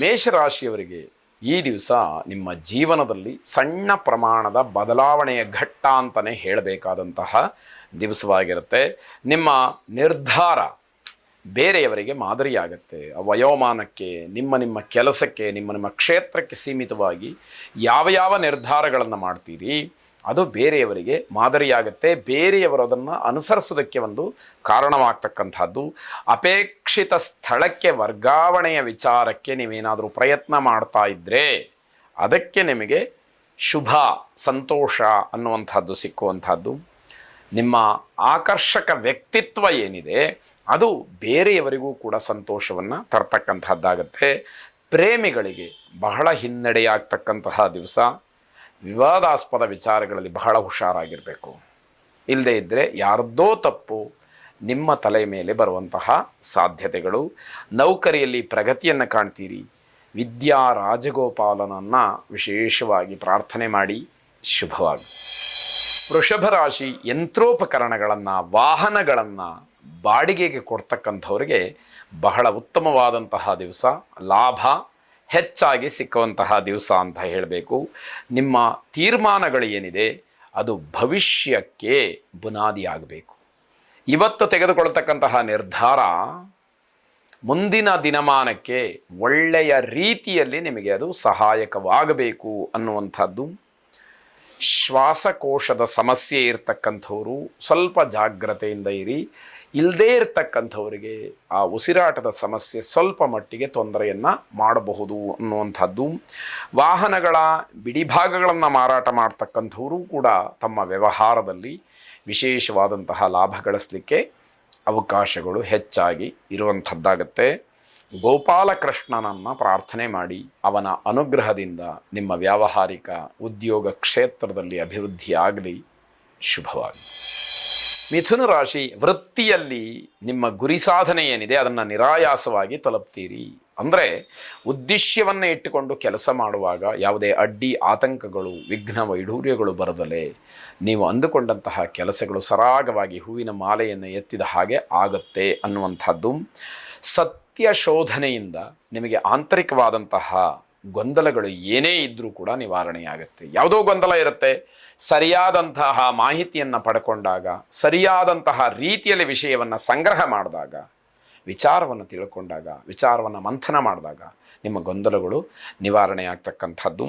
ಮೇಷರಾಶಿಯವರಿಗೆ ಈ ದಿವಸ ನಿಮ್ಮ ಜೀವನದಲ್ಲಿ ಸಣ್ಣ ಪ್ರಮಾಣದ ಬದಲಾವಣೆಯ ಘಟ್ಟ ಅಂತಲೇ ಹೇಳಬೇಕಾದಂತಹ ದಿವಸವಾಗಿರುತ್ತೆ. ನಿಮ್ಮ ನಿರ್ಧಾರ ಬೇರೆಯವರಿಗೆ ಮಾದರಿಯಾಗತ್ತೆ. ವಯೋಮಾನಕ್ಕೆ, ನಿಮ್ಮ ನಿಮ್ಮ ಕೆಲಸಕ್ಕೆ, ನಿಮ್ಮ ನಿಮ್ಮ ಕ್ಷೇತ್ರಕ್ಕೆ ಸೀಮಿತವಾಗಿ ಯಾವ ಯಾವ ನಿರ್ಧಾರಗಳನ್ನು ಮಾಡ್ತೀರಿ? ಅದು ಬೇರೆಯವರಿಗೆ ಮಾದರಿಯಾಗುತ್ತೆ, ಬೇರೆಯವರು ಅದನ್ನು ಅನುಸರಿಸೋದಕ್ಕೆ ಒಂದು ಕಾರಣವಾಗ್ತಕ್ಕಂಥದ್ದು. ಅಪೇಕ್ಷಿತ ಸ್ಥಳಕ್ಕೆ ವರ್ಗಾವಣೆಯ ವಿಚಾರಕ್ಕೆ ನೀವೇನಾದರೂ ಪ್ರಯತ್ನ ಮಾಡ್ತಾ ಇದ್ದರೆ ಅದಕ್ಕೆ ನಿಮಗೆ ಶುಭ, ಸಂತೋಷ ಅನ್ನುವಂಥದ್ದು ಸಿಕ್ಕುವಂಥದ್ದು. ನಿಮ್ಮ ಆಕರ್ಷಕ ವ್ಯಕ್ತಿತ್ವ ಏನಿದೆ, ಅದು ಬೇರೆಯವರಿಗೂ ಕೂಡ ಸಂತೋಷವನ್ನು ತರ್ತಕ್ಕಂಥದ್ದಾಗತ್ತೆ. ಪ್ರೇಮಿಗಳಿಗೆ ಬಹಳ ಹಿನ್ನಡೆಯಾಗ್ತಕ್ಕಂತಹ ದಿವಸ. ವಿವಾದಾಸ್ಪದ ವಿಚಾರಗಳಲ್ಲಿ ಬಹಳ ಹುಷಾರಾಗಿರಬೇಕು. ಇಲ್ಲದೇ ಇದ್ದರೆ ಯಾರದ್ದೋ ತಪ್ಪು ನಿಮ್ಮ ತಲೆ ಮೇಲೆ ಬರುವಂತಹ ಸಾಧ್ಯತೆಗಳು. ನೌಕರಿಯಲ್ಲಿ ಪ್ರಗತಿಯನ್ನು ಕಾಣ್ತೀರಿ. ವಿದ್ಯಾ ರಾಜಗೋಪಾಲನನ್ನು ವಿಶೇಷವಾಗಿ ಪ್ರಾರ್ಥನೆ ಮಾಡಿ ಶುಭವಾಗಿ. ವೃಷಭ ರಾಶಿ ಯಂತ್ರೋಪಕರಣಗಳನ್ನು, ವಾಹನಗಳನ್ನು ಬಾಡಿಗೆಗೆ ಕೊಡ್ತಕ್ಕಂಥವ್ರಿಗೆ ಬಹಳ ಉತ್ತಮವಾದಂತಹ ದಿವಸ, ಲಾಭ. ಹೆಚ್ಚಾಗಿ ಸಿಕ್ಕುವಂತಹ ದಿವಸ ಅಂತ ಹೇಳಬೇಕು. ನಿಮ್ಮ ತೀರ್ಮಾನಗಳು ಏನಿದೆ ಅದು ಭವಿಷ್ಯಕ್ಕೆ ಬುನಾದಿಯಾಗಬೇಕು. ಇವತ್ತು ತೆಗೆದುಕೊಳ್ತಕ್ಕಂತಹ ನಿರ್ಧಾರ ಮುಂದಿನ ದಿನಮಾನಕ್ಕೆ ಒಳ್ಳೆಯ ರೀತಿಯಲ್ಲಿ ನಿಮಗೆ ಅದು ಸಹಾಯಕವಾಗಬೇಕು ಅನ್ನುವಂಥದ್ದು. ಶ್ವಾಸಕೋಶದ ಸಮಸ್ಯೆ ಇರತಕ್ಕಂಥವರು ಸ್ವಲ್ಪ ಜಾಗ್ರತೆಯಿಂದ ಇರಿ. ಇಲ್ಲದೇ ಇರತಕ್ಕಂಥವರಿಗೆ ಆ ಉಸಿರಾಟದ ಸಮಸ್ಯೆ ಸ್ವಲ್ಪ ಮಟ್ಟಿಗೆ ತೊಂದರೆಯನ್ನು ಮಾಡಬಹುದು ಅನ್ನುವಂಥದ್ದು. ವಾಹನಗಳ ಬಿಡಿಭಾಗಗಳನ್ನು ಮಾರಾಟ ಮಾಡ್ತಕ್ಕಂಥವರು ಕೂಡ ತಮ್ಮ ವ್ಯವಹಾರದಲ್ಲಿ ವಿಶೇಷವಾದಂತಹ ಲಾಭ ಗಳಿಸಲಿಕ್ಕೆ ಅವಕಾಶಗಳು ಹೆಚ್ಚಾಗಿ ಇರುವಂಥದ್ದಾಗತ್ತೆ. ಗೋಪಾಲಕೃಷ್ಣನನ್ನು ಪ್ರಾರ್ಥನೆ ಮಾಡಿ ಅವನ ಅನುಗ್ರಹದಿಂದ ನಿಮ್ಮ ವ್ಯಾವಹಾರಿಕ ಉದ್ಯೋಗ ಕ್ಷೇತ್ರದಲ್ಲಿ ಅಭಿವೃದ್ಧಿಯಾಗಲಿ. ಶುಭವಾಗಿ ಮಿಥುನ ರಾಶಿ ವೃತ್ತಿಯಲ್ಲಿ ನಿಮ್ಮ ಗುರಿ ಸಾಧನೆ ಏನಿದೆ ಅದನ್ನು ನಿರಾಯಾಸವಾಗಿ ತಲುಪ್ತೀರಿ. ಅಂದರೆ ಉದ್ದೇಶವನ್ನು ಇಟ್ಟುಕೊಂಡು ಕೆಲಸ ಮಾಡುವಾಗ ಯಾವುದೇ ಅಡ್ಡಿ, ಆತಂಕಗಳು, ವಿಘ್ನ, ವೈಢೂರ್ಯಗಳು ಬರದಲೇ ನೀವು ಅಂದುಕೊಂಡಂತಹ ಕೆಲಸಗಳು ಸರಾಗವಾಗಿ ಹೂವಿನ ಮಾಲೆಯನ್ನು ಎತ್ತಿದ ಹಾಗೆ ಆಗುತ್ತೆ ಅನ್ನುವಂಥದ್ದು ಸತ್ಯ ಶೋಧನೆಯಿಂದ ನಿಮಗೆ ಆಂತರಿಕವಾದಂತಹ ಗೊಂದಲಗಳು ಏನೇ ಇದ್ದರೂ ಕೂಡ ನಿವಾರಣೆಯಾಗುತ್ತೆ. ಯಾವುದೋ ಗೊಂದಲ ಇರುತ್ತೆ, ಸರಿಯಾದಂತಹ ಮಾಹಿತಿಯನ್ನು ಪಡ್ಕೊಂಡಾಗ, ಸರಿಯಾದಂತಹ ರೀತಿಯಲ್ಲಿ ವಿಷಯವನ್ನು ಸಂಗ್ರಹ ಮಾಡಿದಾಗ ವಿಚಾರವನ್ನು ತಿಳ್ಕೊಂಡಾಗ, ವಿಚಾರವನ್ನು ಮಂಥನ ಮಾಡಿದಾಗ ನಿಮ್ಮ ಗೊಂದಲಗಳು ನಿವಾರಣೆ ಆಗ್ತಕ್ಕಂಥದ್ದು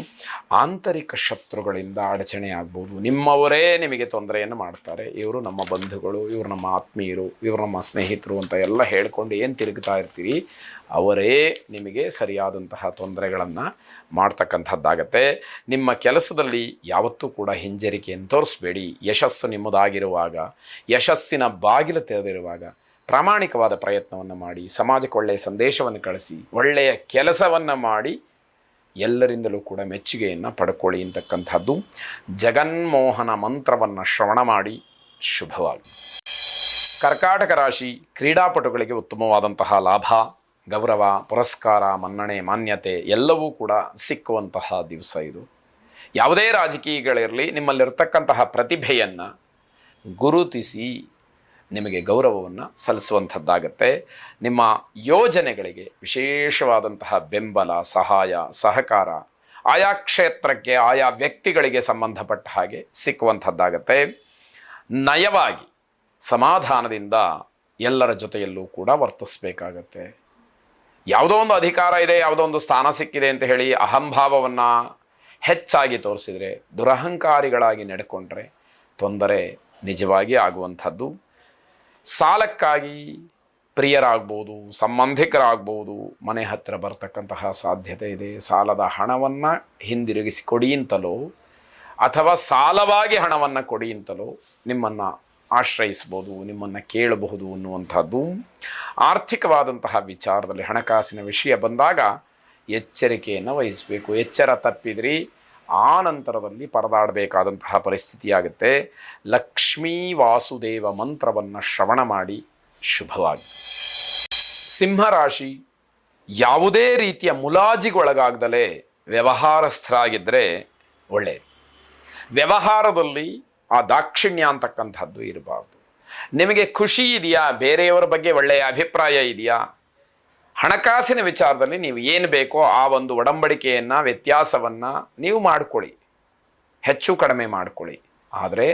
ಆಂತರಿಕ ಶತ್ರುಗಳಿಂದ ಅಡಚಣೆ ಆಗ್ಬೋದು ನಿಮ್ಮವರೇ ನಿಮಗೆ ತೊಂದರೆಯನ್ನು ಮಾಡ್ತಾರೆ. ಇವರು ನಮ್ಮ ಬಂಧುಗಳು, ಇವರು ನಮ್ಮ ಆತ್ಮೀಯರು, ಇವರು ನಮ್ಮ ಸ್ನೇಹಿತರು ಅಂತ ಎಲ್ಲ ಹೇಳ್ಕೊಂಡು ಏನು ತಿರುಗ್ತಾ ಇರ್ತೀವಿ ಅವರೇ ನಿಮಗೆ ಸರಿಯಾದಂತಹ ತೊಂದರೆಗಳನ್ನು ಮಾಡ್ತಕ್ಕಂಥದ್ದಾಗತ್ತೆ. ನಿಮ್ಮ ಕೆಲಸದಲ್ಲಿ ಯಾವತ್ತೂ ಕೂಡ ಹಿಂಜರಿಕೆಯನ್ನು ತೋರಿಸ್ಬೇಡಿ. ಯಶಸ್ಸು ನಿಮ್ಮದಾಗಿರುವಾಗ, ಯಶಸ್ಸಿನ ಬಾಗಿಲು ತೆರೆದಿರುವಾಗ ಪ್ರಾಮಾಣಿಕವಾದ ಪ್ರಯತ್ನವನ್ನು ಮಾಡಿ, ಸಮಾಜಕ್ಕೆ ಒಳ್ಳೆಯ ಸಂದೇಶವನ್ನು ಕಳಿಸಿ, ಒಳ್ಳೆಯ ಕೆಲಸವನ್ನು ಮಾಡಿ, ಎಲ್ಲರಿಂದಲೂ ಕೂಡ ಮೆಚ್ಚುಗೆಯನ್ನು ಪಡ್ಕೊಳ್ಳಿ ಅಂತಕ್ಕಂಥದ್ದು. ಜಗನ್ಮೋಹನ ಮಂತ್ರವನ್ನು ಶ್ರವಣ ಮಾಡಿ, ಶುಭವಾಗಿ. ಕರ್ಕಾಟಕ ರಾಶಿ ಕ್ರೀಡಾಪಟುಗಳಿಗೆ ಉತ್ತಮವಾದಂತಹ ಲಾಭ, ಗೌರವ, ಪುರಸ್ಕಾರ, ಮನ್ನಣೆ, ಮಾನ್ಯತೆ ಎಲ್ಲವೂ ಕೂಡ ಸಿಕ್ಕುವಂತಹ ದಿವಸ ಇದು. ಯಾವುದೇ ರಾಜಕೀಯಗಳಿರಲಿ, ನಿಮ್ಮಲ್ಲಿರ್ತಕ್ಕಂತಹ ಪ್ರತಿಭೆಯನ್ನು ಗುರುತಿಸಿ ನಿಮಗೆ ಗೌರವವನ್ನು ಸಲ್ಲಿಸುವಂಥದ್ದಾಗತ್ತೆ. ನಿಮ್ಮ ಯೋಜನೆಗಳಿಗೆ ವಿಶೇಷವಾದಂತಹ ಬೆಂಬಲ, ಸಹಾಯ, ಸಹಕಾರ ಆಯಾ ಕ್ಷೇತ್ರಕ್ಕೆ, ಆಯಾ ವ್ಯಕ್ತಿಗಳಿಗೆ ಸಂಬಂಧಪಟ್ಟ ಹಾಗೆ ಸಿಕ್ಕುವಂಥದ್ದಾಗತ್ತೆ. ನಯವಾಗಿ, ಸಮಾಧಾನದಿಂದ ಎಲ್ಲರ ಜೊತೆಯಲ್ಲೂ ಕೂಡ ವರ್ತಿಸಬೇಕಾಗತ್ತೆ. ಯಾವುದೋ ಒಂದು ಅಧಿಕಾರ ಇದೆ, ಯಾವುದೋ ಒಂದು ಸ್ಥಾನ ಸಿಕ್ಕಿದೆ ಅಂತ ಹೇಳಿ ಅಹಂಭಾವವನ್ನು ಹೆಚ್ಚಾಗಿ ತೋರಿಸಿದರೆ, ದುರಹಂಕಾರಿಗಳಾಗಿ ನಡ್ಕೊಂಡ್ರೆ ತೊಂದರೆ ನಿಜವಾಗಿ ಆಗುವಂಥದ್ದು. ಸಾಲಕ್ಕಾಗಿ ಪ್ರಿಯರಾಗ್ಬೋದು, ಸಂಬಂಧಿಕರಾಗ್ಬೋದು, ಮನೆ ಹತ್ತಿರ ಬರ್ತಕ್ಕಂತಹ ಸಾಧ್ಯತೆ ಇದೆ. ಸಾಲದ ಹಣವನ್ನು ಹಿಂದಿರುಗಿಸಿ ಕೊಡಿ ಅಥವಾ ಸಾಲವಾಗಿ ಹಣವನ್ನು ಕೊಡಿ ನಿಮ್ಮನ್ನು ಆಶ್ರಯಿಸ್ಬೋದು, ನಿಮ್ಮನ್ನು ಕೇಳಬಹುದು ಅನ್ನುವಂಥದ್ದು ಆರ್ಥಿಕವಾದಂತಹ ವಿಚಾರದಲ್ಲಿ ಹಣಕಾಸಿನ ವಿಷಯ ಬಂದಾಗ ಎಚ್ಚರಿಕೆಯನ್ನು ವಹಿಸಬೇಕು. ಎಚ್ಚರ ತಪ್ಪಿದ್ರಿ ಆ ನಂತರದಲ್ಲಿ ಪರದಾಡಬೇಕಾದಂತಹ ಪರಿಸ್ಥಿತಿಯಾಗುತ್ತೆ. ಲಕ್ಷ್ಮೀ ವಾಸುದೇವ ಮಂತ್ರವನ್ನು ಶ್ರವಣ ಮಾಡಿ ಶುಭವಾಗಿ. ಸಿಂಹರಾಶಿ ಯಾವುದೇ ರೀತಿಯ ಮುಲಾಜಿಗೊಳಗಾಗದಲೇ ವ್ಯವಹಾರಸ್ಥರಾಗಿದ್ದರೆ ಒಳ್ಳೆಯದು ವ್ಯವಹಾರದಲ್ಲಿ ಆ ದಾಕ್ಷಿಣ್ಯ ಅಂತಕ್ಕಂಥದ್ದು ಇರಬಾರ್ದು. ನಿಮಗೆ ಖುಷಿ ಇದೆಯಾ? ಬೇರೆಯವರ ಬಗ್ಗೆ ಒಳ್ಳೆಯ ಅಭಿಪ್ರಾಯ ಇದೆಯಾ? ಹಣಕಾಸಿನ ವಿಚಾರದಲ್ಲಿ ನೀವು ಏನು ಬೇಕೋ ಆ ಒಂದು ಒಡಂಬಡಿಕೆಯನ್ನು, ವ್ಯತ್ಯಾಸವನ್ನು ನೀವು ಮಾಡಿಕೊಳ್ಳಿ. ಹೆಚ್ಚು ಕಡಿಮೆ ಮಾಡಿಕೊಳ್ಳಿ. ಆದರೆ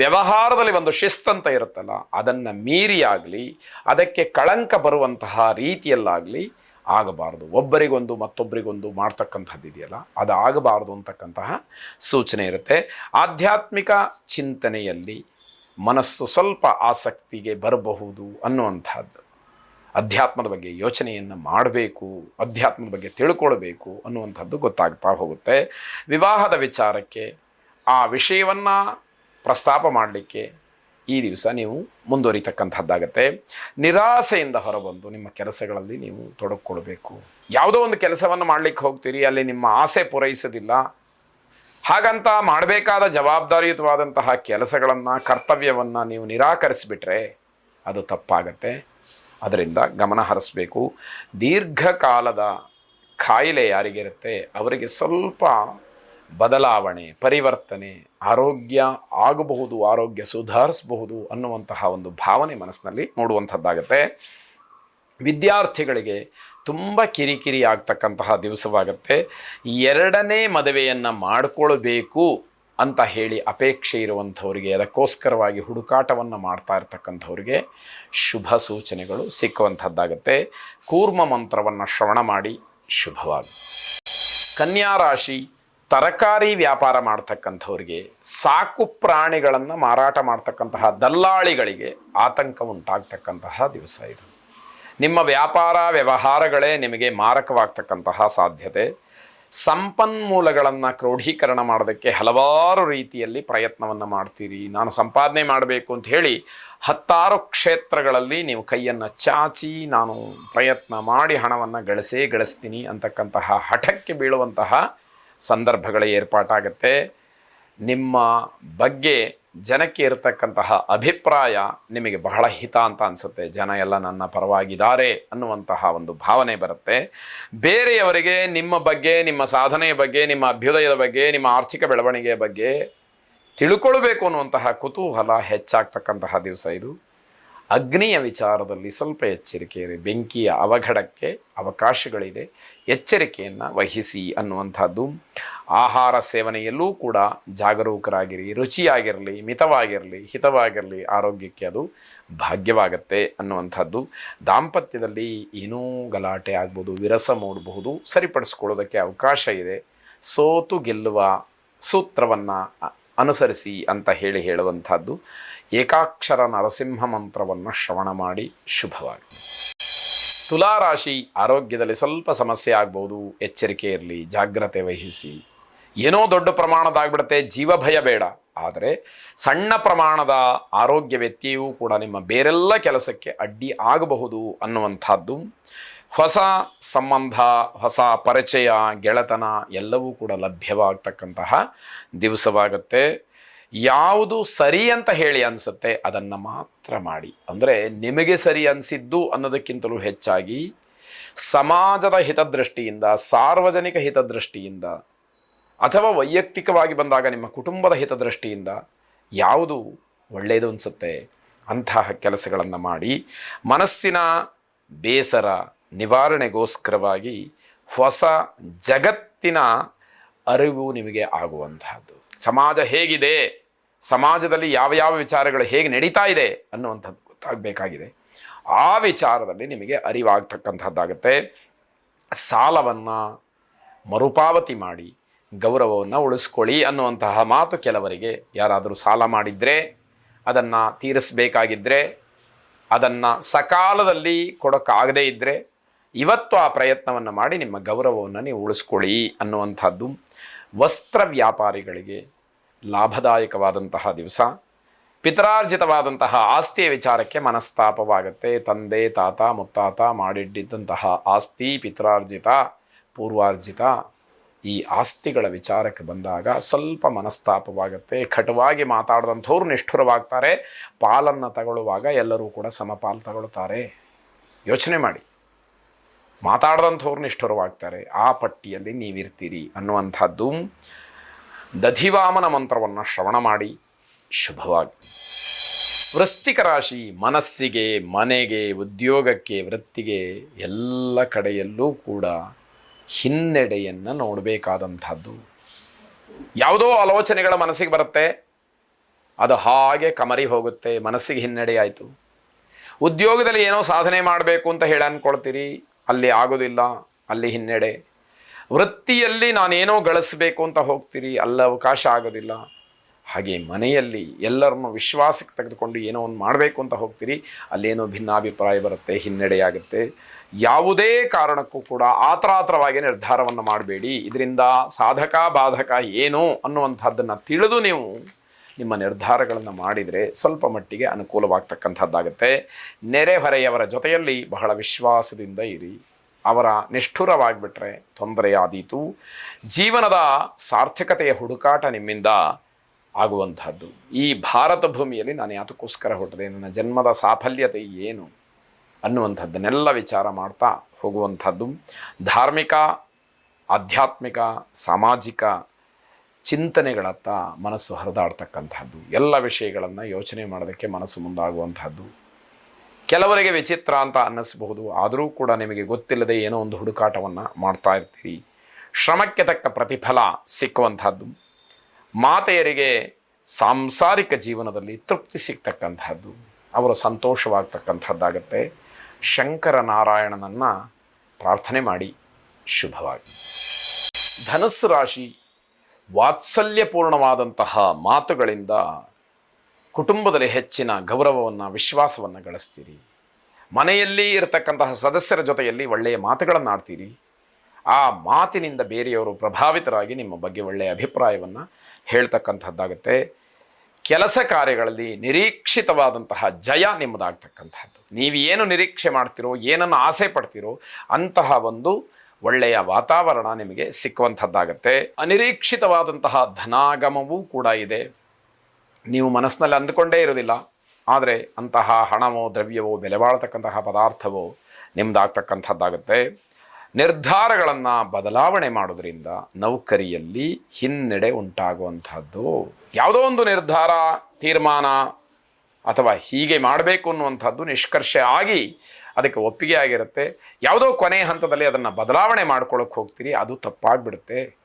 ವ್ಯವಹಾರದಲ್ಲಿ ಒಂದು ಶಿಸ್ತಂತ ಇರುತ್ತಲ್ಲ, ಅದನ್ನು ಮೀರಿಯಾಗಲಿ ಅದಕ್ಕೆ ಕಳಂಕ ಬರುವಂತಹ ರೀತಿಯಲ್ಲಾಗಲಿ ಆಗಬಾರ್ದು. ಒಬ್ಬರಿಗೊಂದು ಮತ್ತೊಬ್ಬರಿಗೊಂದು ಮಾಡ್ತಕ್ಕಂಥದ್ದು ಇದೆಯಲ್ಲ ಅದು ಆಗಬಾರ್ದು ಅಂತಕ್ಕಂತಹ ಸೂಚನೆ ಇರುತ್ತೆ. ಆಧ್ಯಾತ್ಮಿಕ ಚಿಂತನೆಯಲ್ಲಿ ಮನಸ್ಸು ಸ್ವಲ್ಪ ಆಸಕ್ತಿಗೆ ಬರಬಹುದು ಅನ್ನುವಂಥದ್ದು. ಅಧ್ಯಾತ್ಮದ ಬಗ್ಗೆ ಯೋಚನೆಯನ್ನು ಮಾಡಬೇಕು, ಅಧ್ಯಾತ್ಮದ ಬಗ್ಗೆ ತಿಳ್ಕೊಳ್ಬೇಕು ಅನ್ನುವಂಥದ್ದು ಗೊತ್ತಾಗ್ತಾ ಹೋಗುತ್ತೆ. ವಿವಾಹದ ವಿಚಾರಕ್ಕೆ ಆ ವಿಷಯವನ್ನು ಪ್ರಸ್ತಾಪ ಮಾಡಲಿಕ್ಕೆ ಈ ದಿವಸ ನೀವು ಮುಂದುವರಿತಕ್ಕಂಥದ್ದಾಗತ್ತೆ ನಿರಾಸೆಯಿಂದ ಹೊರಬಂದು ನಿಮ್ಮ ಕೆಲಸಗಳಲ್ಲಿ ನೀವು ತೊಡಕೊಳ್ಬೇಕು ಯಾವುದೋ ಒಂದು ಕೆಲಸವನ್ನು ಮಾಡಲಿಕ್ಕೆ ಹೋಗ್ತೀರಿ, ಅಲ್ಲಿ ನಿಮ್ಮ ಆಸೆ ಪೂರೈಸೋದಿಲ್ಲ. ಹಾಗಂತ ಮಾಡಬೇಕಾದ ಜವಾಬ್ದಾರಿಯುತವಾದಂತಹ ಕೆಲಸಗಳನ್ನು, ಕರ್ತವ್ಯವನ್ನು ನೀವು ನಿರಾಕರಿಸಿಬಿಟ್ರೆ ಅದು ತಪ್ಪಾಗತ್ತೆ. ಅದರಿಂದ ಗಮನ ಹರಿಸ್ಬೇಕು. ದೀರ್ಘಕಾಲದ ಕಾಯಿಲೆ ಯಾರಿಗಿರುತ್ತೆ? ಅವರಿಗೆ ಸ್ವಲ್ಪ ಬದಲಾವಣೆ, ಪರಿವರ್ತನೆ, ಆರೋಗ್ಯ ಆಗಬಹುದು, ಆರೋಗ್ಯ ಸುಧಾರಿಸಬಹುದು ಅನ್ನುವಂತಹ ಒಂದು ಭಾವನೆ ಮನಸ್ಸಿನಲ್ಲಿ ಮೂಡುವಂಥದ್ದಾಗತ್ತೆ. ವಿದ್ಯಾರ್ಥಿಗಳಿಗೆ ತುಂಬ ಕಿರಿಕಿರಿ ಆಗ್ತಕ್ಕಂತಹ ದಿವಸವಾಗುತ್ತೆ. ಎರಡನೇ ಮದುವೆಯನ್ನು ಮಾಡಿಕೊಳ್ಬೇಕು. ಅಂತ ಹೇಳಿ ಅಪೇಕ್ಷೆ ಇರುವಂಥವ್ರಿಗೆ, ಅದಕ್ಕೋಸ್ಕರವಾಗಿ ಹುಡುಕಾಟವನ್ನು ಮಾಡ್ತಾ ಇರ್ತಕ್ಕಂಥವ್ರಿಗೆ ಶುಭ ಸೂಚನೆಗಳು ಸಿಕ್ಕುವಂಥದ್ದಾಗತ್ತೆ. ಕೂರ್ಮ ಮಂತ್ರವನ್ನು ಶ್ರವಣ ಮಾಡಿ, ಶುಭವಾಗಿ. ಕನ್ಯಾ ರಾಶಿ, ತರಕಾರಿ ವ್ಯಾಪಾರ ಮಾಡ್ತಕ್ಕಂಥವ್ರಿಗೆ, ಸಾಕು ಪ್ರಾಣಿಗಳನ್ನು ಮಾರಾಟ ಮಾಡ್ತಕ್ಕಂತಹ ದಲ್ಲಾಳಿಗಳಿಗೆ ಆತಂಕ ಉಂಟಾಗ್ತಕ್ಕಂತಹ ದಿವಸ ಇದು. ನಿಮ್ಮ ವ್ಯಾಪಾರ ವ್ಯವಹಾರಗಳೇ ನಿಮಗೆ ಮಾರಕವಾಗ್ತಕ್ಕಂತಹ ಸಾಧ್ಯತೆ. ಸಂಪನ್ಮೂಲಗಳನ್ನು ಕ್ರೋಢೀಕರಣ ಮಾಡೋದಕ್ಕೆ ಹಲವಾರು ರೀತಿಯಲ್ಲಿ ಪ್ರಯತ್ನವನ್ನು ಮಾಡ್ತೀರಿ. ನಾನು ಸಂಪಾದನೆ ಮಾಡಬೇಕು ಅಂತ ಹೇಳಿ ಹತ್ತಾರು ಕ್ಷೇತ್ರಗಳಲ್ಲಿ ನೀವು ಕೈಯನ್ನು ಚಾಚಿ ನಾನು ಪ್ರಯತ್ನ ಮಾಡಿ ಹಣವನ್ನು ಗಳಿಸೇ ಗಳಿಸ್ತೀನಿ ಅಂತಕ್ಕಂತಹ ಹಠಕ್ಕೆ ಬೀಳುವಂತಹ ಸಂದರ್ಭಗಳ ಏರ್ಪಾಟಾಗತ್ತೆ. ನಿಮ್ಮ ಬಗ್ಗೆ ಜನಕ್ಕೆ ಇರತಕ್ಕಂತಹ ಅಭಿಪ್ರಾಯ ನಿಮಗೆ ಬಹಳ ಹಿತ ಅಂತ ಅನಿಸುತ್ತೆ. ಜನ ಎಲ್ಲ ನನ್ನ ಪರವಾಗಿದ್ದಾರೆ ಅನ್ನುವಂತಹ ಒಂದು ಭಾವನೆ ಬರುತ್ತೆ. ಬೇರೆಯವರಿಗೆ ನಿಮ್ಮ ಬಗ್ಗೆ, ನಿಮ್ಮ ಸಾಧನೆಯ ಬಗ್ಗೆ, ನಿಮ್ಮ ಅಭ್ಯುದಯದ ಬಗ್ಗೆ, ನಿಮ್ಮ ಆರ್ಥಿಕ ಬೆಳವಣಿಗೆಯ ಬಗ್ಗೆ ತಿಳ್ಕೊಳ್ಬೇಕು ಅನ್ನುವಂತಹ ಕುತೂಹಲ ಹೆಚ್ಚಾಗ್ತಕ್ಕಂತಹ ದಿವಸ ಇದು. ಅಗ್ನಿಯ ವಿಚಾರದಲ್ಲಿ ಸ್ವಲ್ಪ ಎಚ್ಚರಿಕೆ ಇರಿ. ಬೆಂಕಿಯ ಅವಘಡಕ್ಕೆ ಅವಕಾಶಗಳಿದೆ. ಎಚ್ಚರಿಕೆಯನ್ನು ವಹಿಸಿ ಅನ್ನುವಂಥದ್ದು. ಆಹಾರ ಸೇವನೆಯಲ್ಲೂ ಕೂಡ ಜಾಗರೂಕರಾಗಿರಿ, ರುಚಿಯಾಗಿರಲಿ, ಮಿತವಾಗಿರಲಿ, ಹಿತವಾಗಿರಲಿ ಆರೋಗ್ಯಕ್ಕೆ ಅದು ಭಾಗ್ಯವಾಗತ್ತೆ ಅನ್ನುವಂಥದ್ದು. ದಾಂಪತ್ಯದಲ್ಲಿ ಏನೂ ಗಲಾಟೆ ಆಗ್ಬೋದು, ವಿರಸ ಮೂಡಬಹುದು, ಸರಿಪಡಿಸ್ಕೊಳ್ಳೋದಕ್ಕೆ ಅವಕಾಶ ಇದೆ. ಸೋತು ಗೆಲ್ಲುವ ಸೂತ್ರವನ್ನು ಅನುಸರಿಸಿ ಅಂತ ಹೇಳಿ ಹೇಳುವಂಥದ್ದು. ಏಕಾಕ್ಷರ ನರಸಿಂಹ ಮಂತ್ರವನ್ನು ಶ್ರವಣ ಮಾಡಿ ಶುಭವಾಗಿ ತುಲಾರಾಶಿ ಆರೋಗ್ಯದಲ್ಲಿ ಸ್ವಲ್ಪ ಸಮಸ್ಯೆ ಆಗ್ಬೋದು. ಎಚ್ಚರಿಕೆ ಇರಲಿ, ಜಾಗ್ರತೆ ವಹಿಸಿ. ಏನೋ ದೊಡ್ಡ ಪ್ರಮಾಣದಾಗ್ಬಿಡುತ್ತೆ, ಜೀವ ಭಯ ಬೇಡ. ಆದರೆ ಸಣ್ಣ ಪ್ರಮಾಣದ ಆರೋಗ್ಯ ವ್ಯತ್ಯಯೂ ಕೂಡ ನಿಮ್ಮ ಬೇರೆಲ್ಲ ಕೆಲಸಕ್ಕೆ ಅಡ್ಡಿ ಆಗಬಹುದು ಅನ್ನುವಂಥದ್ದು. ಹೊಸ ಸಂಬಂಧ, ಹೊಸ ಪರಿಚಯ, ಗೆಳೆತನ ಎಲ್ಲವೂ ಕೂಡ ಲಭ್ಯವಾಗ್ತಕ್ಕಂತಹ ದಿವಸವಾಗುತ್ತೆ. ಯಾವುದು ಸರಿ ಅಂತ ಹೇಳಿ ಅನಿಸುತ್ತೆ, ಅದನ್ನು ಮಾತ್ರ ಮಾಡಿ. ಅಂದರೆ ನಿಮಗೆ ಸರಿ ಅನಿಸಿದ್ದು ಅನ್ನೋದಕ್ಕಿಂತಲೂ ಹೆಚ್ಚಾಗಿ ಸಮಾಜದ ಹಿತದೃಷ್ಟಿಯಿಂದ, ಸಾರ್ವಜನಿಕ ಹಿತದೃಷ್ಟಿಯಿಂದ, ಅಥವಾ ವೈಯಕ್ತಿಕವಾಗಿ ಬಂದಾಗ ನಿಮ್ಮ ಕುಟುಂಬದ ಹಿತದೃಷ್ಟಿಯಿಂದ ಯಾವುದು ಒಳ್ಳೆಯದು ಅನಿಸುತ್ತೆ ಅಂತಹ ಕೆಲಸಗಳನ್ನು ಮಾಡಿ, ಮನಸ್ಸಿನ ಬೇಸರ ನಿವಾರಣೆಗೋಸ್ಕರವಾಗಿ ಹೊಸ ಜಗತ್ತಿನ ಅರಿವು ನಿಮಗೆ ಆಗುವಂತಹದ್ದು. ಸಮಾಜ ಹೇಗಿದೆ? ಸಮಾಜದಲ್ಲಿ ಯಾವ ಯಾವ ವಿಚಾರಗಳು ಹೇಗೆ ನಡೀತಾ ಇದೆ ಅನ್ನುವಂಥದ್ದು ಗೊತ್ತಾಗಬೇಕಾಗಿದೆ. ಆ ವಿಚಾರದಲ್ಲಿ ನಿಮಗೆ ಅರಿವಾಗ್ತಕ್ಕಂಥದ್ದಾಗತ್ತೆ. ಸಾಲವನ್ನು ಮರುಪಾವತಿ ಮಾಡಿ, ಗೌರವವನ್ನು ಉಳಿಸ್ಕೊಳ್ಳಿ ಅನ್ನುವಂತಹ ಮಾತು ಕೆಲವರಿಗೆ ಯಾರಾದರೂ ಸಾಲ ಮಾಡಿದರೆ, ಅದನ್ನು ತೀರಿಸಬೇಕಾಗಿದ್ದರೆ ಅದನ್ನು ಸಕಾಲದಲ್ಲಿ ಕೊಡೋಕ್ಕಾಗದೇ ಇದ್ದರೆ ಇವತ್ತು ಆ ಪ್ರಯತ್ನವನ್ನು ಮಾಡಿ ನಿಮ್ಮ ಗೌರವವನ್ನು ನೀವು ಉಳಿಸ್ಕೊಳ್ಳಿ ಅನ್ನುವಂಥದ್ದು ವಸ್ತ್ರ ವ್ಯಾಪಾರಿಗಳಿಗೆ ಲಾಭದಾಯಕವಾದಂತಹ ದಿವಸ, ಪಿತರಾರ್ಜಿತವಾದಂತಹ ಆಸ್ತಿಯ ವಿಚಾರಕ್ಕೆ ಮನಸ್ತಾಪವಾಗುತ್ತೆ. ತಂದೆ, ತಾತ, ಮುತ್ತಾತ ಮಾಡಿಟ್ಟಿದ್ದಂತಹ ಆಸ್ತಿ, ಪಿತರಾರ್ಜಿತ, ಪೂರ್ವಾರ್ಜಿತ ಈ ಆಸ್ತಿಗಳ ವಿಚಾರಕ್ಕೆ ಬಂದಾಗ ಸ್ವಲ್ಪ ಮನಸ್ತಾಪವಾಗುತ್ತೆ. ಕಟುವಾಗಿ ಮಾತಾಡಿದಂಥವ್ರು ನಿಷ್ಠುರವಾಗ್ತಾರೆ. ಪಾಲನ್ನು ತಗೊಳ್ಳುವಾಗ ಎಲ್ಲರೂ ಕೂಡ ಸಮಪಾಲು ತಗೊಳ್ತಾರೆ. ಯೋಚನೆ ಮಾಡಿ. ಮಾತಾಡದಂಥವ್ರು ನಿಷ್ಠುರವಾಗ್ತಾರೆ. ಆ ಪಟ್ಟಿಯಲ್ಲಿ ನೀವಿರ್ತೀರಿ ಅನ್ನುವಂಥದ್ದು ದಧಿವಾಮನ ಮಂತ್ರವನ್ನು ಶ್ರವಣ ಮಾಡಿ ಶುಭವಾಗಿ. ವೃಶ್ಚಿಕ ರಾಶಿ ಮನಸ್ಸಿಗೆ, ಮನೆಗೆ, ಉದ್ಯೋಗಕ್ಕೆ, ವೃತ್ತಿಗೆ ಎಲ್ಲ ಕಡೆಯಲ್ಲೂ ಕೂಡ ಹಿನ್ನಡೆಯನ್ನು ನೋಡಬೇಕಾದಂಥದ್ದು. ಯಾವುದೋ ಆಲೋಚನೆಗಳ ಮನಸ್ಸಿಗೆ ಬರುತ್ತೆ. ಅದು ಹಾಗೆ ಕಮರಿ ಹೋಗುತ್ತೆ, ಮನಸ್ಸಿಗೆ ಹಿನ್ನಡೆ ಆಯಿತು. ಉದ್ಯೋಗದಲ್ಲಿ ಏನೋ ಸಾಧನೆ ಮಾಡಬೇಕು ಅಂತ ಹೇಳಿ ಅಂದ್ಕೊಳ್ತೀರಿ. ಅಲ್ಲಿ ಆಗೋದಿಲ್ಲ, ಅಲ್ಲಿ ಹಿನ್ನಡೆ. ವೃತ್ತಿಯಲ್ಲಿ ನಾನೇನೋ ಗಳಿಸ್ಬೇಕು ಅಂತ ಹೋಗ್ತೀರಿ, ಅಲ್ಲ ಅವಕಾಶ ಆಗೋದಿಲ್ಲ. ಹಾಗೆ ಮನೆಯಲ್ಲಿ ಎಲ್ಲರನ್ನು ವಿಶ್ವಾಸಕ್ಕೆ ತೆಗೆದುಕೊಂಡು ಏನೋ ಒಂದು ಮಾಡಬೇಕು ಅಂತ ಹೋಗ್ತೀರಿ, ಅಲ್ಲೇನೋ ಭಿನ್ನಾಭಿಪ್ರಾಯ ಬರುತ್ತೆ, ಹಿನ್ನಡೆಯಾಗುತ್ತೆ. ಯಾವುದೇ ಕಾರಣಕ್ಕೂ ಕೂಡ ಆತ್ರಾತ್ರವಾಗಿ ನಿರ್ಧಾರವನ್ನು ಮಾಡಬೇಡಿ. ಇದರಿಂದ ಸಾಧಕ ಬಾಧಕ ಏನು ಅನ್ನುವಂಥದ್ದನ್ನು ತಿಳಿದು ನೀವು ನಿಮ್ಮ ನಿರ್ಧಾರಗಳನ್ನು ಮಾಡಿದರೆ ಸ್ವಲ್ಪ ಮಟ್ಟಿಗೆ ಅನುಕೂಲವಾಗ್ತಕ್ಕಂಥದ್ದಾಗುತ್ತೆ. ನೆರೆಹೊರೆಯವರ ಜೊತೆಯಲ್ಲಿ ಬಹಳ ವಿಶ್ವಾಸದಿಂದ ಇರಿ. ಅವರ ನಿಷ್ಠುರವಾಗಿಬಿಟ್ರೆ ತೊಂದರೆಯಾದೀತು. ಜೀವನದ ಸಾರ್ಥಕತೆಯ ಹುಡುಕಾಟ ನಿಮ್ಮಿಂದ ಆಗುವಂತಹದ್ದು ಈ ಭಾರತ ಭೂಮಿಯಲ್ಲಿ ನಾನು ಯಾತಕ್ಕೋಸ್ಕರ ಹೊರಟಿದೆ, ನನ್ನ ಜನ್ಮದ ಸಾಫಲ್ಯತೆ ಏನು ಅನ್ನುವಂಥದ್ದನ್ನೆಲ್ಲ ವಿಚಾರ ಮಾಡ್ತಾ ಹೋಗುವಂಥದ್ದು. ಧಾರ್ಮಿಕ, ಆಧ್ಯಾತ್ಮಿಕ, ಸಾಮಾಜಿಕ ಚಿಂತನೆಗಳತ್ತ ಮನಸ್ಸು ಹರಿದಾಡ್ತಕ್ಕಂಥದ್ದು. ಎಲ್ಲ ವಿಷಯಗಳನ್ನು ಯೋಚನೆ ಮಾಡೋದಕ್ಕೆ ಮನಸ್ಸು ಮುಂದಾಗುವಂಥದ್ದು. ಕೆಲವರಿಗೆ ವಿಚಿತ್ರ ಅಂತ ಅನ್ನಿಸಬಹುದು. ಆದರೂ ಕೂಡ ನಿಮಗೆ ಗೊತ್ತಿಲ್ಲದೆ ಏನೋ ಒಂದು ಹುಡುಕಾಟವನ್ನು ಮಾಡ್ತಾ ಇರ್ತೀರಿ. ಶ್ರಮಕ್ಕೆ ತಕ್ಕ ಪ್ರತಿಫಲ ಸಿಕ್ಕುವಂಥದ್ದು. ಮಾತೆಯರಿಗೆ ಸಾಂಸಾರಿಕ ಜೀವನದಲ್ಲಿ ತೃಪ್ತಿ ಸಿಗ್ತಕ್ಕಂಥದ್ದು. ಅವರು ಸಂತೋಷವಾಗ್ತಕ್ಕಂಥದ್ದಾಗತ್ತೆ. ಶಂಕರನಾರಾಯಣನನ್ನು ಪ್ರಾರ್ಥನೆ ಮಾಡಿ. ಶುಭವಾಗಿ. ಧನಸ್ಸು ರಾಶಿ ವಾತ್ಸಲ್ಯಪೂರ್ಣವಾದಂತಹ ಮಾತುಗಳಿಂದ ಕುಟುಂಬದಲ್ಲಿ ಹೆಚ್ಚಿನ ಗೌರವವನ್ನು, ವಿಶ್ವಾಸವನ್ನು ಗಳಿಸ್ತೀರಿ. ಮನೆಯಲ್ಲಿ ಇರತಕ್ಕಂತಹ ಸದಸ್ಯರ ಜೊತೆಯಲ್ಲಿ ಒಳ್ಳೆಯ ಮಾತುಗಳನ್ನು ಆಡ್ತೀರಿ. ಆ ಮಾತಿನಿಂದ ಬೇರೆಯವರು ಪ್ರಭಾವಿತರಾಗಿ ನಿಮ್ಮ ಬಗ್ಗೆ ಒಳ್ಳೆಯ ಅಭಿಪ್ರಾಯವನ್ನು ಹೇಳ್ತಕ್ಕಂಥದ್ದಾಗುತ್ತೆ. ಕೆಲಸ ಕಾರ್ಯಗಳಲ್ಲಿ ನಿರೀಕ್ಷಿತವಾದಂತಹ ಜಯ ನಿಮ್ಮದಾಗ್ತಕ್ಕಂಥದ್ದು. ನೀವು ಏನು ನಿರೀಕ್ಷೆ ಮಾಡ್ತೀರೋ, ಏನನ್ನು ಆಸೆ ಪಡ್ತೀರೋ, ಅಂತಹ ಒಂದು ಒಳ್ಳೆಯ ವಾತಾವರಣ ನಿಮಗೆ ಸಿಕ್ಕುವಂಥದ್ದಾಗತ್ತೆ. ಅನಿರೀಕ್ಷಿತವಾದಂತಹ ಧನಾಗಮವೂ ಕೂಡ ಇದೆ. ನೀವು ಮನಸ್ಸಿನಲ್ಲಿ ಅಂದುಕೊಂಡೇ ಇರೋದಿಲ್ಲ ಆದರೆ ಅಂತಹ ಹಣವೋ, ದ್ರವ್ಯವೋ, ಬೆಲೆ ಬಾಳ್ತಕ್ಕಂತಹ ಪದಾರ್ಥವೋ ನಿಮ್ಮದಾಗ್ತಕ್ಕಂಥದ್ದಾಗುತ್ತೆ ನಿರ್ಧಾರಗಳನ್ನು ಬದಲಾವಣೆ ಮಾಡೋದ್ರಿಂದ ನೌಕರಿಯಲ್ಲಿ ಹಿನ್ನಡೆ ಉಂಟಾಗುವಂಥದ್ದು. ಯಾವುದೋ ಒಂದು ನಿರ್ಧಾರ, ತೀರ್ಮಾನ ಅಥವಾ ಹೀಗೆ ಮಾಡಬೇಕು ಅನ್ನುವಂಥದ್ದು ನಿಷ್ಕರ್ಷೆ ಆಗಿ ಅದಕ್ಕೆ ಒಪ್ಪಿಗೆ ಆಗಿರುತ್ತೆ. ಯಾವುದೋ ಕೊನೆ ಹಂತದಲ್ಲಿ ಅದನ್ನು ಬದಲಾವಣೆ ಮಾಡ್ಕೊಳ್ಳೋಕೆ ಹೋಗ್ತೀರಿ, ಅದು ತಪ್ಪಾಗ್ಬಿಡುತ್ತೆ.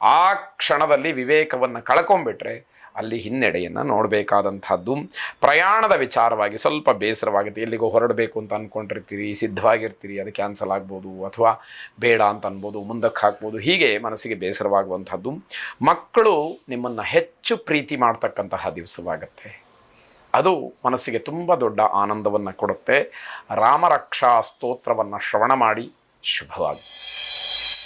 ಆ ಕ್ಷಣದಲ್ಲಿ ವಿವೇಕವನ್ನು ಕಳ್ಕೊಂಬಿಟ್ರೆ ಅಲ್ಲಿ ಹಿನ್ನಡೆಯನ್ನು ನೋಡಬೇಕಾದಂಥದ್ದು. ಪ್ರಯಾಣದ ವಿಚಾರವಾಗಿ ಸ್ವಲ್ಪ ಬೇಸರವಾಗುತ್ತೆ ಎಲ್ಲಿಗೋ ಹೊರಡಬೇಕು ಅಂತ ಅಂದ್ಕೊಂಡಿರ್ತೀರಿ ಸಿದ್ಧವಾಗಿರ್ತೀರಿ, ಅದು ಕ್ಯಾನ್ಸಲ್ ಆಗ್ಬೋದು ಅಥವಾ ಬೇಡ ಅಂತ ಅನ್ಬೋದು, ಮುಂದಕ್ಕೆ ಹಾಕ್ಬೋದು, ಹೀಗೆ ಮನಸ್ಸಿಗೆ ಬೇಸರವಾಗುವಂಥದ್ದು. ಮಕ್ಕಳು ನಿಮ್ಮನ್ನು ಹೆಚ್ಚು ಪ್ರೀತಿ ಮಾಡ್ತಕ್ಕಂತಹ ದಿವಸವಾಗುತ್ತೆ. ಅದು ಮನಸ್ಸಿಗೆ ತುಂಬ ದೊಡ್ಡ ಆನಂದವನ್ನು ಕೊಡುತ್ತೆ. ರಾಮರಕ್ಷಾ ಸ್ತೋತ್ರವನ್ನು ಶ್ರವಣ ಮಾಡಿ. ಶುಭವಾಗಿ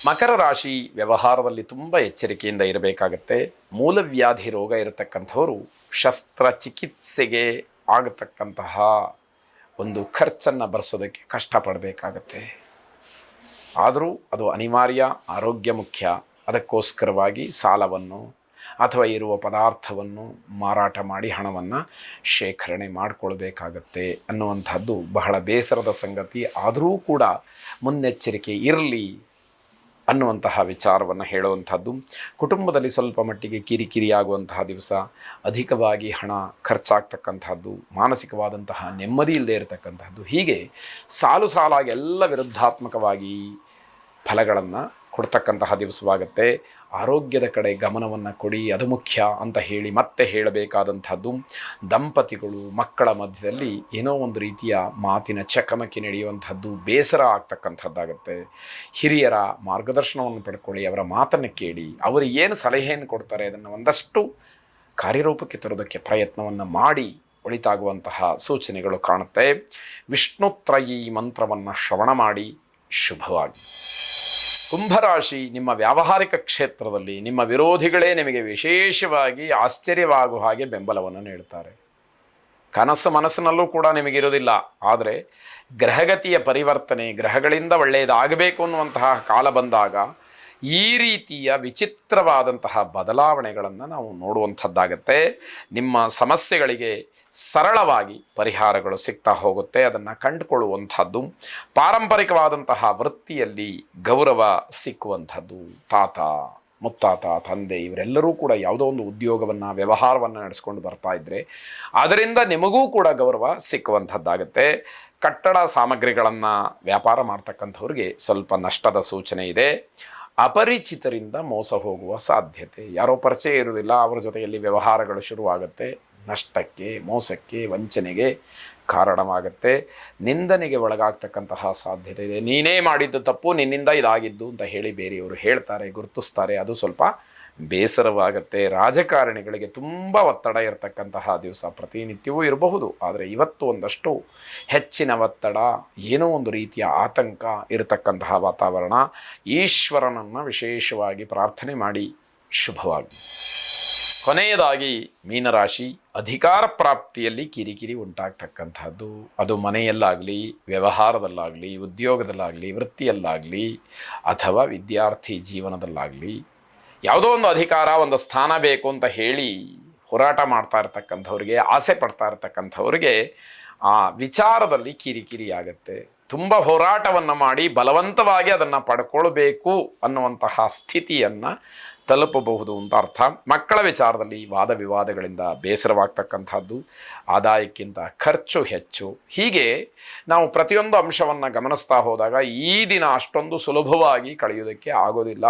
ಮಕರ ರಾಶಿ ವ್ಯವಹಾರದಲ್ಲಿ ತುಂಬ ಎಚ್ಚರಿಕೆಯಿಂದ ಇರಬೇಕಾಗತ್ತೆ. ಮೂಲವ್ಯಾಧಿ ರೋಗ ಇರತಕ್ಕಂಥವರು ಶಸ್ತ್ರಚಿಕಿತ್ಸೆಗೆ ಆಗತಕ್ಕಂತಹ ಒಂದು ಖರ್ಚನ್ನು ಬರೆಸೋದಕ್ಕೆ ಕಷ್ಟಪಡಬೇಕಾಗತ್ತೆ. ಆದರೂ ಅದು ಅನಿವಾರ್ಯ, ಆರೋಗ್ಯ ಮುಖ್ಯ. ಅದಕ್ಕೋಸ್ಕರವಾಗಿ ಸಾಲವನ್ನು ಅಥವಾ ಇರುವ ಪದಾರ್ಥವನ್ನು ಮಾರಾಟ ಮಾಡಿ ಹಣವನ್ನು ಶೇಖರಣೆ ಮಾಡಿಕೊಳ್ಬೇಕಾಗತ್ತೆ ಅನ್ನುವಂಥದ್ದು ಬಹಳ ಬೇಸರದ ಸಂಗತಿ. ಆದರೂ ಕೂಡ ಮುನ್ನೆಚ್ಚರಿಕೆ ಇರಲಿ. ಅನ್ನುವಂತಹ ವಿಚಾರವನ್ನು ಹೇಳುವಂಥದ್ದು. ಕುಟುಂಬದಲ್ಲಿ ಸ್ವಲ್ಪ ಮಟ್ಟಿಗೆ ಕಿರಿಕಿರಿ ಆಗುವಂತಹ ದಿವಸ, ಅಧಿಕವಾಗಿ ಹಣ ಖರ್ಚಾಗ್ತಕ್ಕಂಥದ್ದು, ಮಾನಸಿಕವಾದಂತಹ ನೆಮ್ಮದಿ ಇಲ್ಲದೆ ಇರತಕ್ಕಂಥದ್ದು, ಹೀಗೆ ಸಾಲು ಸಾಲಾಗಿ ಎಲ್ಲ ವಿರುದ್ಧಾತ್ಮಕವಾಗಿ ಫಲಗಳನ್ನು ಕೊಡ್ತಕ್ಕಂತಹ ದಿವಸವಾಗುತ್ತೆ. ಆರೋಗ್ಯದ ಕಡೆ ಗಮನವನ್ನು ಕೊಡಿ, ಅದು ಮುಖ್ಯ ಅಂತ ಹೇಳಿ ಮತ್ತೆ ಹೇಳಬೇಕಾದಂಥದ್ದು. ದಂಪತಿಗಳು ಮಕ್ಕಳ ಮಧ್ಯದಲ್ಲಿ ಏನೋ ಒಂದು ರೀತಿಯ ಮಾತಿನ ಚಕಮಕಿ ನಡೆಯುವಂಥದ್ದು ಬೇಸರ ಆಗ್ತಕ್ಕಂಥದ್ದಾಗುತ್ತೆ. ಹಿರಿಯರ ಮಾರ್ಗದರ್ಶನವನ್ನು ಪಡ್ಕೊಳ್ಳಿ, ಅವರ ಮಾತನ್ನು ಕೇಳಿ, ಅವರು ಏನು ಸಲಹೆಯನ್ನು ಕೊಡ್ತಾರೆ ಅದನ್ನು ಒಂದಷ್ಟು ಕಾರ್ಯರೂಪಕ್ಕೆ ತರೋದಕ್ಕೆ ಪ್ರಯತ್ನವನ್ನು ಮಾಡಿ ಒಳಿತಾಗುವಂತಹ ಸೂಚನೆಗಳು ಕಾಣುತ್ತೆ. ವಿಷ್ಣುತ್ರಯಿ ಮಂತ್ರವನ್ನು ಶ್ರವಣ ಮಾಡಿ, ಶುಭವಾಗಿ. ಕುಂಭರಾಶಿ ನಿಮ್ಮ ವ್ಯಾವಹಾರಿಕ ಕ್ಷೇತ್ರದಲ್ಲಿ ನಿಮ್ಮ ವಿರೋಧಿಗಳೇ ನಿಮಗೆ ವಿಶೇಷವಾಗಿ ಆಶ್ಚರ್ಯವಾಗುವ ಹಾಗೆ ಬೆಂಬಲವನ್ನು ನೀಡುತ್ತಾರೆ. ಕನಸು ಮನಸ್ಸಿನಲ್ಲೂ ಕೂಡ ನಿಮಗಿರುವುದಿಲ್ಲ ಆದರೆ ಗ್ರಹಗತಿಯ ಪರಿವರ್ತನೆ, ಗ್ರಹಗಳಿಂದ ಒಳ್ಳೆಯದಾಗಬೇಕು ಅನ್ನುವಂತಹ ಕಾಲ ಬಂದಾಗ ಈ ರೀತಿಯ ವಿಚಿತ್ರವಾದಂತಹ ಬದಲಾವಣೆಗಳನ್ನು ನಾವು ನೋಡುವಂಥದ್ದಾಗತ್ತೆ. ನಿಮ್ಮ ಸಮಸ್ಯೆಗಳಿಗೆ ಸರಳವಾಗಿ ಪರಿಹಾರಗಳು ಸಿಗ್ತಾ ಹೋಗುತ್ತೆ. ಅದನ್ನು ಕಂಡುಕೊಳ್ಳುವಂಥದ್ದು, ಪಾರಂಪರಿಕವಾದಂತಹ ವೃತ್ತಿಯಲ್ಲಿ ಗೌರವ ಸಿಕ್ಕುವಂಥದ್ದು. ತಾತ, ಮುತ್ತಾತ, ತಂದೆ ಇವರೆಲ್ಲರೂ ಕೂಡ ಯಾವುದೋ ಒಂದು ಉದ್ಯೋಗವನ್ನು, ವ್ಯವಹಾರವನ್ನು ನಡೆಸ್ಕೊಂಡು ಬರ್ತಾ ಇದ್ದರೆ ಅದರಿಂದ ನಿಮಗೂ ಕೂಡ ಗೌರವ ಸಿಕ್ಕುವಂಥದ್ದಾಗುತ್ತೆ. ಕಟ್ಟಡ ಸಾಮಗ್ರಿಗಳನ್ನು ವ್ಯಾಪಾರ ಮಾಡ್ತಕ್ಕಂಥವ್ರಿಗೆ ಸ್ವಲ್ಪ ನಷ್ಟದ ಸೂಚನೆ ಇದೆ. ಅಪರಿಚಿತರಿಂದ ಮೋಸ ಹೋಗುವ ಸಾಧ್ಯತೆ. ಯಾರೋ ಪರಿಚಯ ಇರುವುದಿಲ್ಲ, ಅವರ ಜೊತೆಯಲ್ಲಿ ವ್ಯವಹಾರಗಳು ಶುರುವಾಗುತ್ತೆ. ನಷ್ಟಕ್ಕೆ, ಮೋಸಕ್ಕೆ, ವಂಚನೆಗೆ ಕಾರಣವಾಗುತ್ತೆ. ನಿಂದನೆಗೆ ಒಳಗಾಗ್ತಕ್ಕಂತಹ ಸಾಧ್ಯತೆ ಇದೆ. ನೀನೇ ಮಾಡಿದ್ದು ತಪ್ಪು, ನಿನ್ನಿಂದ ಇದಾಗಿದ್ದು ಅಂತ ಹೇಳಿ ಬೇರೆಯವರು ಹೇಳ್ತಾರೆ, ಗುರುತಿಸ್ತಾರೆ. ಅದು ಸ್ವಲ್ಪ ಬೇಸರವಾಗುತ್ತೆ. ರಾಜಕಾರಣಿಗಳಿಗೆ ತುಂಬ ಒತ್ತಡ ಇರತಕ್ಕಂತಹ ದಿವಸ ಪ್ರತಿನಿತ್ಯವೂ ಇರಬಹುದು. ಆದರೆ ಇವತ್ತು ಒಂದಷ್ಟು ಹೆಚ್ಚಿನ ಒತ್ತಡ, ಏನೋ ಒಂದು ರೀತಿಯ ಆತಂಕ ಇರತಕ್ಕಂತಹ ವಾತಾವರಣ. ಈಶ್ವರನನ್ನು ವಿಶೇಷವಾಗಿ ಪ್ರಾರ್ಥನೆ ಮಾಡಿ ಶುಭವಾಗಿ ಕೊನೆಯದಾಗಿ, ಮೀನರಾಶಿ ಅಧಿಕಾರ ಪ್ರಾಪ್ತಿಯಲ್ಲಿ ಕಿರಿಕಿರಿ ಉಂಟಾಗ್ತಕ್ಕಂಥದ್ದು. ಅದು ಮನೆಯಲ್ಲಾಗಲಿ, ವ್ಯವಹಾರದಲ್ಲಾಗಲಿ, ಉದ್ಯೋಗದಲ್ಲಾಗಲಿ, ವೃತ್ತಿಯಲ್ಲಾಗಲಿ, ಅಥವಾ ವಿದ್ಯಾರ್ಥಿ ಜೀವನದಲ್ಲಾಗಲಿ ಯಾವುದೋ ಒಂದು ಅಧಿಕಾರ, ಒಂದು ಸ್ಥಾನ ಬೇಕು ಅಂತ ಹೇಳಿ ಹೋರಾಟ ಮಾಡ್ತಾ ಇರ್ತಕ್ಕಂಥವ್ರಿಗೆ, ಆಸೆ ಪಡ್ತಾ ಇರ್ತಕ್ಕಂಥವ್ರಿಗೆ ಆ ವಿಚಾರದಲ್ಲಿ ಕಿರಿಕಿರಿ ಆಗುತ್ತೆ. ತುಂಬ ಹೋರಾಟವನ್ನು ಮಾಡಿ ಬಲವಂತವಾಗಿ ಅದನ್ನು ಪಡ್ಕೊಳ್ಬೇಕು ಅನ್ನುವಂತಹ ಸ್ಥಿತಿಯನ್ನು ತಲುಪಬಹುದು ಅಂತ ಅರ್ಥ. ಮಕ್ಕಳ ವಿಚಾರದಲ್ಲಿ ವಾದ ವಿವಾದಗಳಿಂದ ಬೇಸರವಾಗ್ತಕ್ಕಂಥದ್ದು, ಆದಾಯಕ್ಕಿಂತ ಖರ್ಚು ಹೆಚ್ಚು. ಹೀಗೆ ನಾವು ಪ್ರತಿಯೊಂದು ಅಂಶವನ್ನು ಗಮನಿಸ್ತಾ ಹೋದಾಗ ಈ ದಿನ ಅಷ್ಟೊಂದು ಸುಲಭವಾಗಿ ಕಳೆಯೋದಕ್ಕೆ ಆಗೋದಿಲ್ಲ.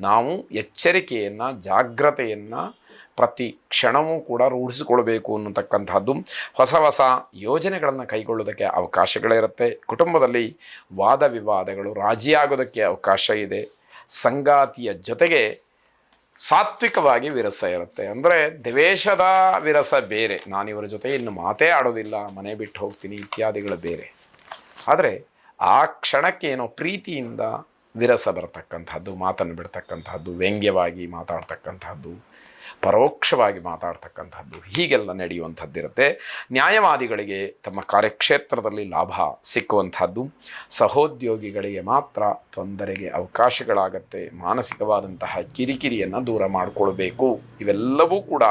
ನಾವು ಎಚ್ಚರಿಕೆಯನ್ನು, ಜಾಗ್ರತೆಯನ್ನು ಪ್ರತಿ ಕ್ಷಣವೂ ಕೂಡ ರೂಢಿಸಿಕೊಳ್ಬೇಕು ಅನ್ನತಕ್ಕಂಥದ್ದು ಹೊಸ ಹೊಸ ಯೋಜನೆಗಳನ್ನು ಕೈಗೊಳ್ಳೋದಕ್ಕೆ ಅವಕಾಶಗಳಿರುತ್ತೆ. ಕುಟುಂಬದಲ್ಲಿ ವಾದ ವಿವಾದಗಳು ರಾಜಿಯಾಗೋದಕ್ಕೆ ಅವಕಾಶ ಇದೆ. ಸಂಗಾತಿಯ ಜೊತೆಗೆ ಸಾತ್ವಿಕವಾಗಿ ವಿರಸ ಇರುತ್ತೆ. ಅಂದರೆ ದ್ವೇಷದ ವಿರಸ ಬೇರೆ. ನಾನು ಇವರ ಜೊತೆ ಇನ್ನು ಮಾತೇ ಆಡೋದಿಲ್ಲ, ಮನೆ ಬಿಟ್ಟು ಹೋಗ್ತೀನಿ ಇತ್ಯಾದಿಗಳು ಬೇರೆ. ಆದರೆ ಆ ಕ್ಷಣಕ್ಕೆ ಏನೋ ಪ್ರೀತಿಯಿಂದ ವಿರಸ ಬರತಕ್ಕಂಥದ್ದು, ಮಾತನ್ನು ಬಿಡ್ತಕ್ಕಂಥದ್ದು, ವ್ಯಂಗ್ಯವಾಗಿ ಮಾತಾಡ್ತಕ್ಕಂಥದ್ದು, ಪರೋಕ್ಷವಾಗಿ ಮಾತಾಡ್ತಕ್ಕಂಥದ್ದು, ಹೀಗೆಲ್ಲ ನಡೆಯುವಂಥದ್ದಿರುತ್ತೆ. ನ್ಯಾಯವಾದಿಗಳಿಗೆ ತಮ್ಮ ಕಾರ್ಯಕ್ಷೇತ್ರದಲ್ಲಿ ಲಾಭ ಸಿಕ್ಕುವಂಥದ್ದು, ಸಹೋದ್ಯೋಗಿಗಳಿಗೆ ಮಾತ್ರ ತೊಂದರೆಗೆ ಅವಕಾಶಗಳಾಗತ್ತೆ, ಮಾನಸಿಕವಾದಂತಹ ಕಿರಿಕಿರಿಯನ್ನು ದೂರ ಮಾಡಿಕೊಳ್ಬೇಕು. ಇವೆಲ್ಲವೂ ಕೂಡ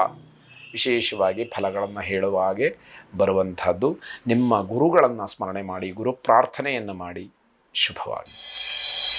ವಿಶೇಷವಾಗಿ ಫಲಗಳನ್ನು ಹೇಳುವ ಹಾಗೆ ಬರುವಂಥದ್ದು. ನಿಮ್ಮ ಗುರುಗಳನ್ನು ಸ್ಮರಣೆ ಮಾಡಿ, ಗುರು ಪ್ರಾರ್ಥನೆಯನ್ನು ಮಾಡಿ. ಶುಭವಾಗಿ